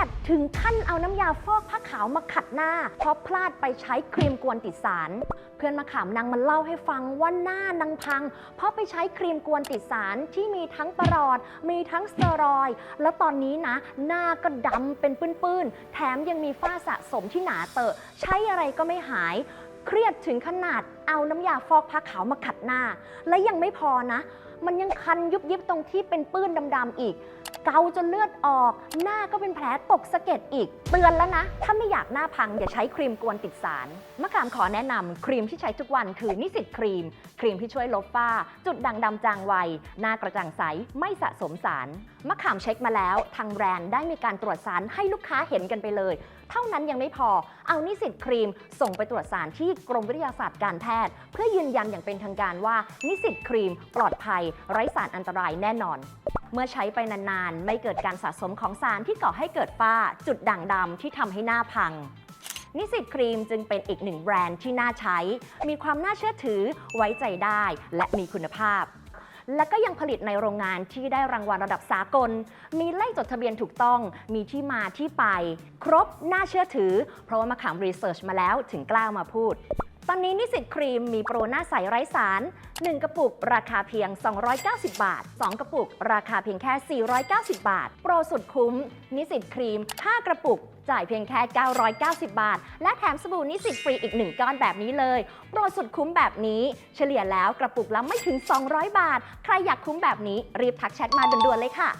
ยดถึงขั้นเอาน้ำยาฟอกผ้าขาวมาขัดหน้า เพราะพลาดไปใช้ครีมกวนติดสาร เพื่อนมะขามนางมันเล่าให้ฟังว่าหน้านางพัง เพราะไปใช้ครีมกวนติดสารที่มีทั้งประหลอด มีทั้งสเตียรอยด์แล้วตอนนี้นะ หน้าก็ดำเป็นปื้นๆ แถมยังมีฝ้าสะสมที่หนาเตอะ ใช้อะไรก็ไม่หายเครียดถึงขนาดเอาน้ำยาฟอกผ้าขาวมาขัดหน้า และยังไม่พอนะ มันยังคันยุบยิบตรงที่เป็นปื้นดำๆอีก เกาจนเลือดออก หน้าก็เป็นแผลตกสะเก็ดอีก เตือนแล้วนะ ถ้าไม่อยากหน้าพังอย่าใช้ครีมกวนติดสารมะขามขอแนะนำครีมที่ใช้ทุกวันคือนิสิตครีม ครีมที่ช่วยลบฝ้า จุดด่างดำจางไวหน้ากระจ่างใสไม่สะสมสารมะขามเช็คมาแล้ว ทางแบรนด์ได้มีการตรวจสารให้ลูกค้าเห็นกันไปเลย เท่านั้นยังไม่พอเอานิสิตครีม ส่งไปตรวจสารที่กรมวิทยาศาสตร์การแพทย์ เพื่อยืนยันอย่างเป็นทางการว่านิสิตครีม ปลอดภัย ไร้สารอันตรายแน่นอน เมื่อใช้ไปนานๆ ไม่เกิดการสะสมของสารที่ก่อให้เกิดฝ้า จุดด่างดำที่ทำให้หน้าพัง นิสิตครีมจึงเป็นอีกหนึ่งแบรนด์ที่น่าใช้ มีความน่าเชื่อถือ ไว้ใจได้ และมีคุณภาพ และก็ยังผลิตในโรงงานที่ได้รางวัลระดับสากล มีเลขจดทะเบียนถูกต้อง มีที่มาที่ไป ครบน่าเชื่อถือ เพราะว่ามาขามรีเสิร์ชมาแล้วถึงกล้ามาพูด ตอนนี้นิสิตครีมมีโปรหน้าใสไร้สาร 1 กระปุก ราคาเพียง 290 บาท 2 กระปุก ราคาเพียงแค่ 490 บาท โปรสุดคุ้ม นิสิตครีม 5 กระปุก จ่ายเพียงแค่ 990 บาท และแถมสบู่นิสิตฟรีอีก 1 ก้อนแบบนี้เลย โปรสุดคุ้มแบบนี้ เฉลี่ยแล้วกระปุกละไม่ถึง 200 บาท ใครอยากคุ้มแบบนี้รีบทักแชทมาด่วนๆเลยค่ะ